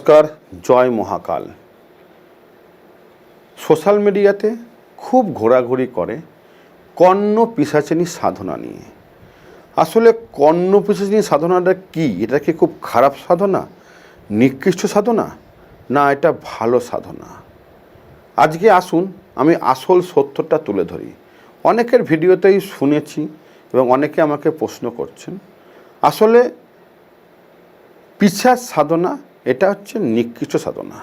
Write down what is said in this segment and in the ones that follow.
নমস্কার, জয় মহাকাল। সোশ্যাল মিডিয়াতে খুব ঘোরাঘুরি করে কর্ণ পিসাচিনী সাধনা নিয়ে। আসলে কর্ণ পিসাচিনী সাধনাটা কি? এটা কি খুব খারাপ সাধনা? নিকৃষ্ট সাধনা? না, এটা ভালো সাধনা। আজকে আসুন, আমি আসল সত্যটা তুলে ধরি। অনেকের ভিডিওতেই শুনেছি এবং অনেকে আমাকে প্রশ্ন করছেন। আসলে পিছার সাধনা এটা হচ্ছে নিকৃষ্ট সাধনা।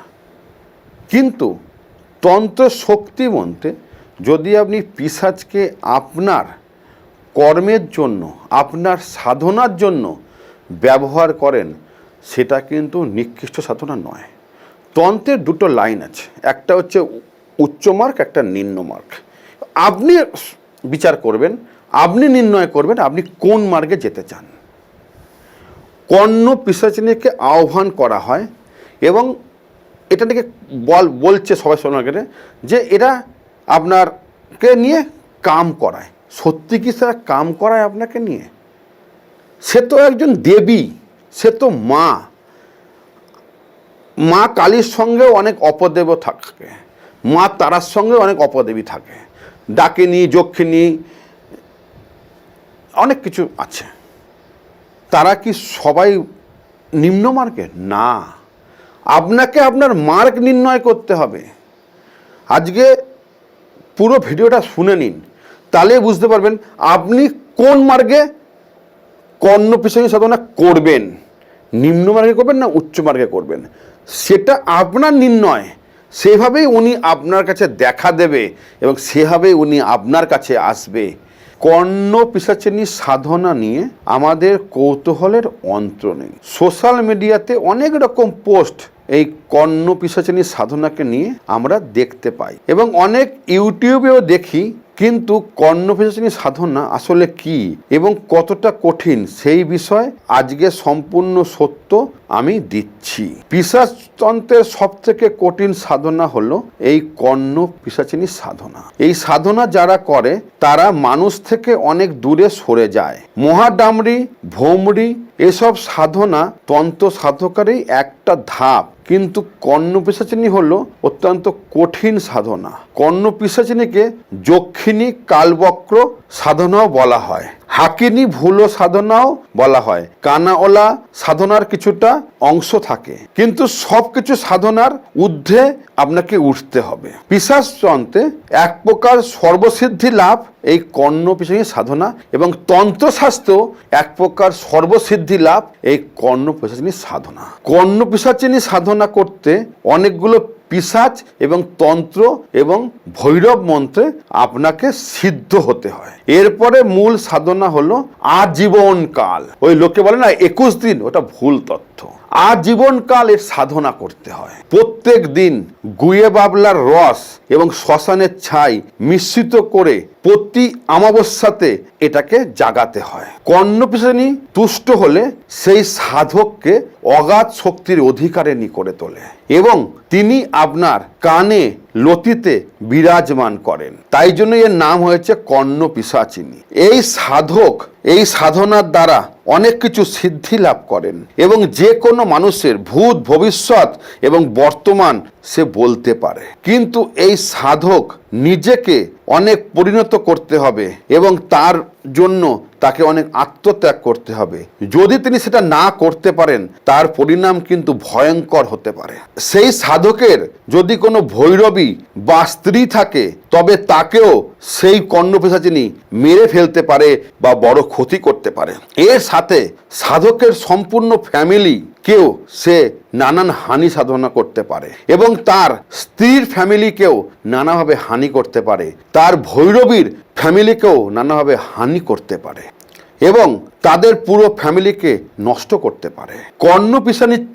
কিন্তু তন্ত্র শক্তি মন্ত্রে যদি আপনি পিসাজকে আপনার কর্মের জন্য, আপনার সাধনার জন্য ব্যবহার করেন, সেটা কিন্তু নিকৃষ্ট সাধনা নয়। তন্ত্রের দুটো লাইন আছে। একটা হচ্ছে উচ্চ মার্ক, একটা নিম্ন মার্ক। আপনি বিচার করবেন, আপনি নির্ণয় করবেন আপনি কোন মার্গে যেতে চান। কর্ণ পিসাচিনীকে আহ্বান করা হয় এবং এটা থেকে বল, বলছে সবাই সোনাকে যে এরা আপনারকে নিয়ে কাম করায়। সত্যি কি স্যার কাম করায় আপনাকে নিয়ে? সে তো একজন দেবী, সে তো মা। মা কালীর সঙ্গেও অনেক অপদেব থাকে, মা তারার সঙ্গেও অনেক অপদেবী থাকে, ডাকিনী যক্ষিণী অনেক কিছু আছে। তারা কি সবাই নিম্ন মার্কে? না। আপনাকে আপনার মার্ক নির্ণয় করতে হবে। আজকে পুরো ভিডিওটা শুনে নিন। তাহলে বুঝতে পারবেন আপনি কোন মার্গে কর্ণ পিছনে সাধনা করবেন। নিম্ন মার্গে করবেন না উচ্চ মার্গে করবেন? সেটা আপনার নির্ণয়। সেভাবেই উনি আপনার কাছে দেখা দেবে এবং সেভাবেই উনি আপনার কাছে আসবে। কর্ণ পিসাচিনী সাধনা নিয়ে আমাদের কৌতূহলের অন্ত নেই। সোশ্যাল মিডিয়াতে অনেক রকম পোস্ট এই কর্ণ পিসাচিনী সাধনাকে নিয়ে আমরা দেখতে পাই এবং অনেক ইউটিউবেও দেখি, কিন্তু কর্ণ পিসাচিনী সাধনা আসলে কি এবং কতটা কঠিন সেই বিষয় আজকে সম্পূর্ণ সত্য আমি দিচ্ছি। পিসাচতন্ত্রের সব থেকে কঠিন সাধনা হলো এই কর্ণ পিসাচিনী সাধনা। এই সাধনা যারা করে, তারা মানুষ থেকে অনেক দূরে সরে যায়। মহাডামরি, ভোমরি এসব সাধনা তন্ত্র সাধকারই একটা ধাপ। কিন্তু কর্ণ পিসাচিনী হলো অত্যন্ত কঠিন সাধনা। কর্ণ পিসাচিনীকে যক্ষিণী কালবক্র সাধনাও বলা হয়। হাকিনী ভুলো সাধনাও বলা হয়। কানাওলা সাধনার কিছুটা অংশ থাকে। কিন্তু সব কিছু সাধনার ঊর্ধ্বে আপনাকে উঠতে হবে। পিসাসযন্ত্রে এক প্রকার সর্বসিদ্ধি লাভ এই কর্ণ পিছনে সাধনা এবং তন্ত্রশাস্ত্র এক প্রকার সর্বসিদ্ধি লাভ এই কর্ণ পিসাচিনী সাধনা। কর্ণ পিসাচিনী সাধনা করতে অনেকগুলো পিসাচ এবং তন্ত্র এবং ভৈরব মন্ত্রে আপনাকে সিদ্ধ হতে হয়। এরপরে মূল সাধনা হলো আজীবনকাল ওই লোকে বলে না, একুশ দিন, ওটা ভুল তথ্য। আজীবনকাল এর সাধনা করতে হয়। প্রত্যেক দিন গুয়ে বাবলার রস এবং শ্মশানের ছাই মিশ্রিত করে প্রতি আমাবস্যাতে এটাকে জাগাতে হয়। কর্ণপিসানি তুষ্ট হলে সেই সাধককে অগাধ শক্তির অধিকারিণী করে তোলে এবং তিনি আপনার কানে লতিতে বিরাজমান করেন। তাই জন্য এর নাম হয়েছে কর্ণ পিসাচিনী এই সাধক, এই সাধনার দ্বারা অনেক কিছু সিদ্ধি লাভ করেন এবং যে কোনো মানুষের ভূত, ভবিষ্যৎ এবং বর্তমান সে বলতে পারে। কিন্তু এই সাধক নিজেকে অনেক পরিণত করতে হবে এবং তার জন্য তাকে অনেক আত্মত্যাগ করতে হবে। যদি তিনি সেটা না করতে পারেন, তার পরিণাম কিন্তু ভয়ঙ্কর হতে পারে। সেই সাধকের যদি কোনো ভৈরবী বা স্ত্রী থাকে, তবে তাকেও সেই কর্ণপেশাচিনী মেরে ফেলতে পারে বা বড় ক্ষতি করতে পারে। এর সাথে সাধকের সম্পূর্ণ ফ্যামিলি কেউ সে নানান হানি সাধনা করতে পারে এবং তার স্ত্রীর ফ্যামিলিকেও নানাভাবে হানি করতে পারে। তার ভৈরবীর ফ্যামিলিকেও নানাভাবে হানি করতে পারে এবং তাদের পুরো ফ্যামিলিকে নষ্ট করতে পারে। কর্ণ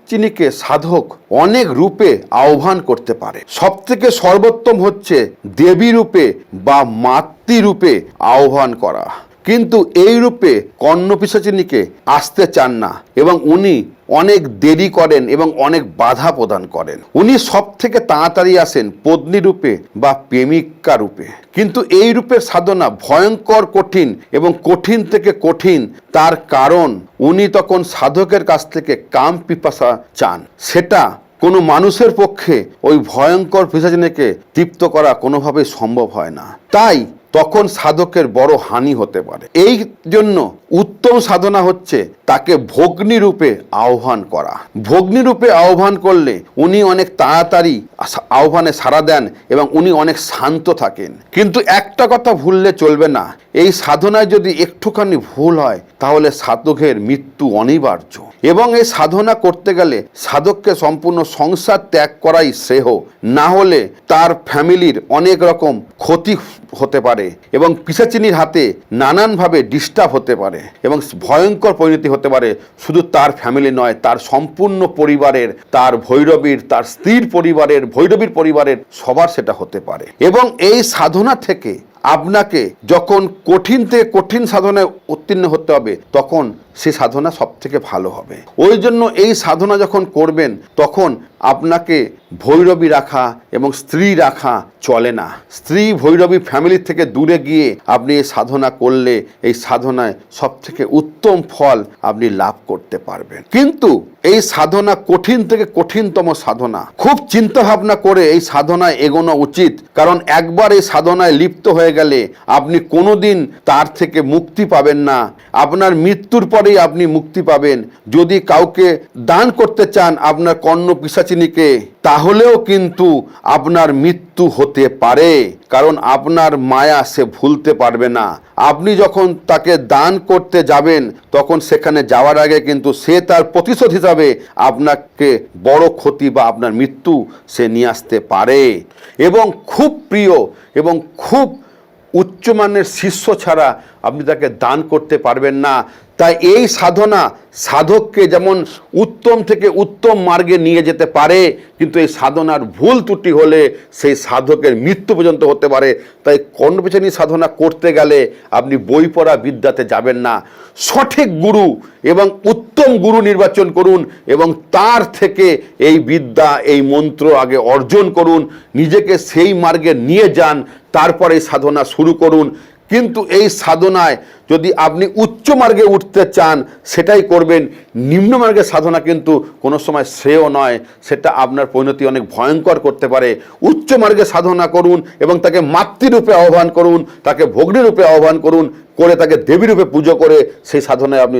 চিনিকে সাধক অনেক রূপে আহ্বান করতে পারে। সব থেকে সর্বোত্তম হচ্ছে দেবী রূপে বা মাতৃরূপে আহ্বান করা। কিন্তু এই রূপে কর্ণ পিসাচিনীকে আসতে চান না এবং উনি অনেক দেরি করেন এবং অনেক বাধা প্রদান করেন। উনি সব থেকে তাড়াতাড়ি আসেন পত্নী রূপে বা প্রেমিকা রূপে। কিন্তু এই রূপের সাধনা ভয়ঙ্কর, কঠিন এবং কঠিন থেকে কঠিন। তার কারণ, উনি তখন সাধকের কাছ থেকে কাম পিপাসা চান। সেটা কোনো মানুষের পক্ষে ওই ভয়ঙ্কর পিসাচিনীকে তৃপ্ত করা কোনোভাবেই সম্ভব হয় না। তাই তখন সাধকের বড় হানি হতে পারে। এই জন্য উত্তম সাধনা হচ্ছে তাকে ভগ্নী রূপে আহ্বান করা। ভগ্নী রূপে আহ্বান করলে উনি অনেক তাড়াতাড়ি আহ্বানে সাড়া দেন এবং উনি অনেক শান্ত থাকেন। কিন্তু একটা কথা ভুললে চলবে না। এই সাধনায় যদি একটুখানি ভুল হয়, তাহলে সাধকের মৃত্যু অনিবার্য। এবং এই সাধনা করতে গেলে সাধককে সম্পূর্ণ সংসার ত্যাগ করাই শ্রেয়। না হলে তার ফ্যামিলির অনেক রকম ক্ষতি হতে পারে এবং পিসাচিনির হাতে নানানভাবে ডিস্টার্ব হতে পারে এবং ভয়ঙ্কর পরিণতি হতে পারে। শুধু তার ফ্যামিলি নয়, তার সম্পূর্ণ পরিবারের, তার ভৈরবীর, তার স্ত্রীর পরিবারের, ভৈরবীর পরিবারের সবার সেটা হতে পারে। এবং এই সাধনা থেকে আপনাকে যখন কঠিন থেকে কঠিন সাধনায় উত্তীর্ণ হতে হবে, তখন সে সাধনা সব থেকে ভালো হবে। ওই জন্য এই সাধনা যখন করবেন, তখন আপনাকে ভৈরবী রাখা এবং স্ত্রী রাখা চলে না। স্ত্রী ভৈরবী ফ্যামিলি থেকে দূরে গিয়ে আপনি এই সাধনা করলে এই সাধনায় সব থেকে উত্তম ফল আপনি লাভ করতে পারবেন। কিন্তু এই সাধনা কঠিন থেকে কঠিনতম সাধনা, খুব চিন্তা ভাবনা করে এই সাধনায় এগোনো উচিত। কারণ একবার এই সাধনায় লিপ্ত হয়ে গেলে আপনি কোনোদিন তার থেকে মুক্তি পাবেন না। আপনার মৃত্যুর পরেই আপনি মুক্তি পাবেন। যদি কাউকে দান করতে চান আপনার কর্ণ পিসাচিনীকে, তাহলেও কিন্তু আপনার মৃত্যু হতে পারে। কারণ আপনার মায়া সে ভুলতে পারবে না। আপনি যখন তাকে দান করতে যাবেন, তখন সেখানে যাওয়ার আগে কিন্তু সে তার প্রতিশোধ হিসাবে আপনাকে বড় ক্ষতি বা আপনার মৃত্যু সে নিয়ে আসতে পারে। এবং খুব প্রিয় এবং খুব উচ্চমানের শিষ্য ছাড়া আপনি তাকে দান করতে পারবেন না। তাই এই সাধনা সাধককে যেমন উত্তম থেকে উত্তম মার্গে নিয়ে যেতে পারে, কিন্তু এই সাধনার ভুল ত্রুটি হলে সেই সাধকের মৃত্যু পর্যন্ত হতে পারে। তাই কর্ণপেছানি সাধনা করতে গেলে আপনি বই পড়া বিদ্যাতে যাবেন না। সঠিক গুরু এবং উত্তম গুরু নির্বাচন করুন এবং তার থেকে এই বিদ্যা, এই মন্ত্র আগে অর্জন করুন। নিজেকে সেই মার্গে নিয়ে যান, তারপরে সাধনা শুরু করুন। কিন্তু এই সাধনায় যদি আপনি উচ্চ মার্গে উঠতে চান, সেটাই করবেন। নিম্ন মার্গের সাধনা কিন্তু কোনো সময় শ্রেয় নয়, সেটা আপনার পরিণতি অনেক ভয়ঙ্কর করতে পারে। উচ্চ মার্গে সাধনা করুন এবং তাকে মাতৃরূপে আহ্বান করুন, তাকে ভগ্নীরূপে আহ্বান করুন, করে তাকে দেবীরূপে পুজো করে সেই সাধনায় আপনি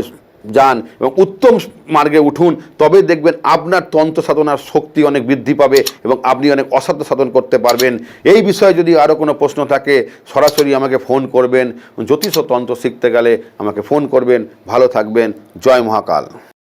যান এবং উত্তম মার্গে উঠুন, তবে দেখবেন আপনার তন্ত্র সাধনার শক্তি অনেক বৃদ্ধি পাবে এবং আপনি অনেক অসাধ্য সাধন করতে পারবেন। এই বিষয়ে যদি আরও কোনো প্রশ্ন থাকে, সরাসরি আমাকে ফোন করবেন। জ্যোতিষ তন্ত্র শিখতে গেলে আমাকে ফোন করবেন। ভালো থাকবেন। জয় মহাকাল।